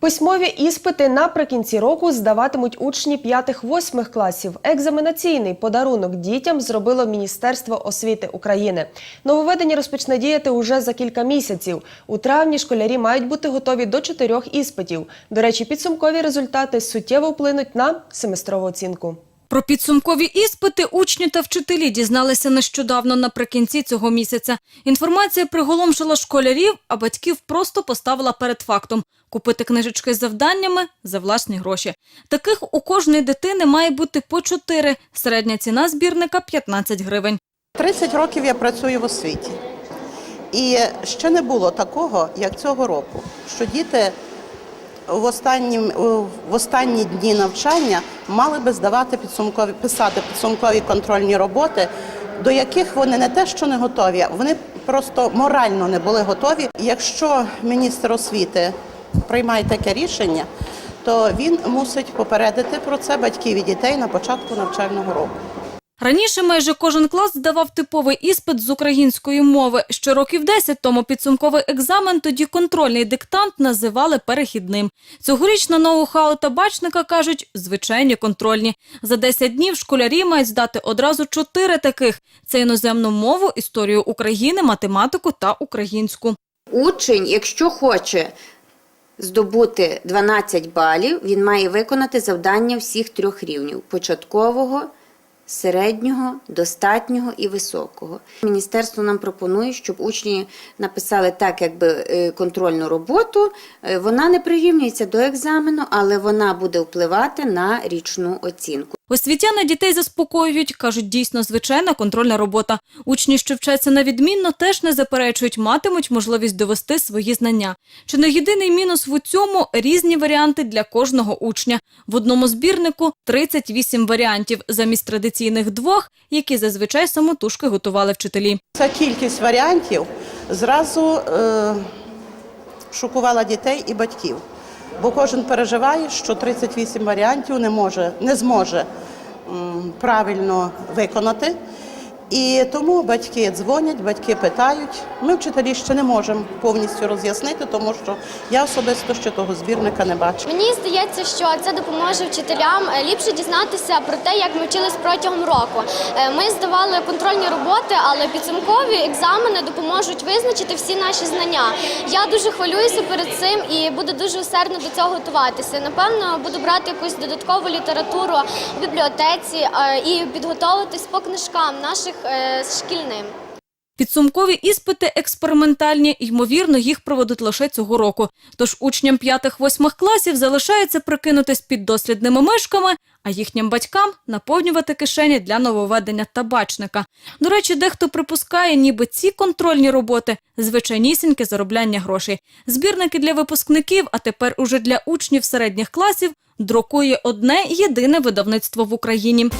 Письмові іспити наприкінці року здаватимуть учні 5-8 класів. Екзаменаційний подарунок дітям зробило Міністерство освіти України. Нововведення розпочне діяти уже за кілька місяців. У травні школярі мають бути готові до чотирьох іспитів. До речі, підсумкові результати суттєво вплинуть на семестрову оцінку. Про підсумкові іспити учні та вчителі дізналися нещодавно наприкінці цього місяця. Інформація приголомшила школярів, а батьків просто поставила перед фактом – купити книжечки з завданнями за власні гроші. Таких у кожної дитини має бути по чотири. Середня ціна збірника – 15 гривень. 30 років я працюю в освіті. І ще не було такого, як цього року, що діти в останні, в останні дні навчання мали би здавати підсумкові, писати підсумкові контрольні роботи, до яких вони не те, що не готові, вони просто морально не були готові. Якщо міністр освіти приймає таке рішення, то він мусить попередити про це батьків і дітей на початку навчального року. Раніше майже кожен клас здавав типовий іспит з української мови. Ще років 10 тому підсумковий екзамен, тоді контрольний диктант називали перехідним. Цьогоріч на ноу-хау табачника кажуть звичайні контрольні. За 10 днів школярі мають здати одразу чотири таких: це іноземну мову, історію України, математику та українську. Учень, якщо хоче здобути 12 балів, він має виконати завдання всіх трьох рівнів: початкового, середнього, достатнього і високого. Міністерство нам пропонує, щоб учні написали так, якби е, контрольну роботу. Е, Вона не прирівнюється до екзамену, але вона буде впливати на річну оцінку. Освітяни дітей заспокоюють, кажуть, дійсно звичайна контрольна робота. Учні, що вчаться на відмінно, теж не заперечують, матимуть можливість довести свої знання. Чи не єдиний мінус в цьому – різні варіанти для кожного учня. В одному збірнику 38 варіантів замість традиційних двох, які зазвичай самотужки готували вчителі. Ця кількість варіантів зразу е, шокувала дітей і батьків, бо кожен переживає, що 38 варіантів не може, не зможе правильно виконати. І тому батьки дзвонять, батьки питають. Ми, вчителі, ще не можемо повністю роз'яснити, тому що я особисто ще того збірника не бачу. Мені здається, що це допоможе вчителям е, ліпше дізнатися про те, як ми вчились протягом року. Е, Ми здавали контрольні роботи, але підсумкові екзамени допоможуть визначити всі наші знання. Я дуже хвилююся перед цим і буду дуже усердно до цього готуватися. Напевно, буду брати якусь додаткову літературу в бібліотеці е, і підготовитись по книжкам наших е, шкільним. Підсумкові іспити експериментальні, ймовірно, їх проведуть лише цього року. Тож учням 5-8 класів залишається прикинутись під дослідними мишками, а їхнім батькам наповнювати кишені для нововведення табачника. До речі, дехто припускає, ніби ці контрольні роботи звичайнісіньке заробляння грошей. Збірники для випускників, а тепер уже для учнів середніх класів, друкує одне єдине видавництво в Україні.